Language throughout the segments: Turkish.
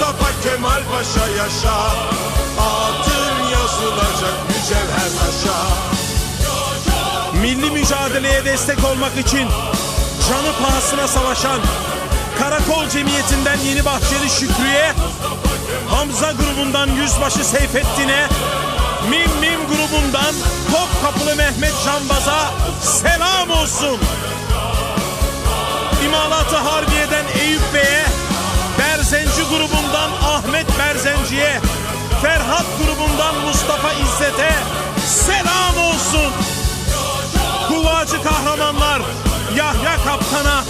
Mustafa Kemal Paşa yaşa Adın yazılacak mücevher taşa Milli mücadeleye destek olmak için canı pahasına savaşan Karakol Cemiyeti'nden Yeni Bahçeli Şükrü'ye, Hamza grubundan Yüzbaşı Seyfettin'e, Mim Mim grubundan Topkapılı Mehmet Canbaz'a selam olsun. Grubundan Mustafa İzzet'e selam olsun. Kuvacı kahramanlar Yahya Kaptan'a,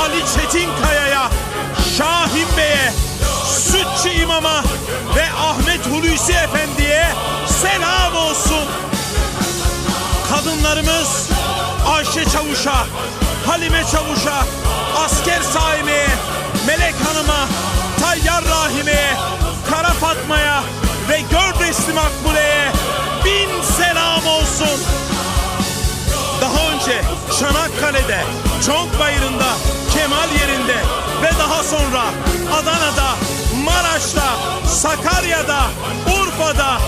Ali Çetinkaya'ya, Şahin Bey'e, Sütçü İmam'a ve Ahmet Hulusi Efendi'ye selam olsun. Kadınlarımız Ayşe Çavuş'a, Halime Çavuş'a, Asker Saime'ye, Melek Hanım'a, Tayyar Rahime'ye, Kara Fatma'ya ve Gördesli Makbule'ye bin selam olsun. Daha önce Çanakkale'de, Çonkbayırı'nda, Kemal yerinde ve daha sonra Adana'da, Maraş'ta, Sakarya'da, Urfa'da,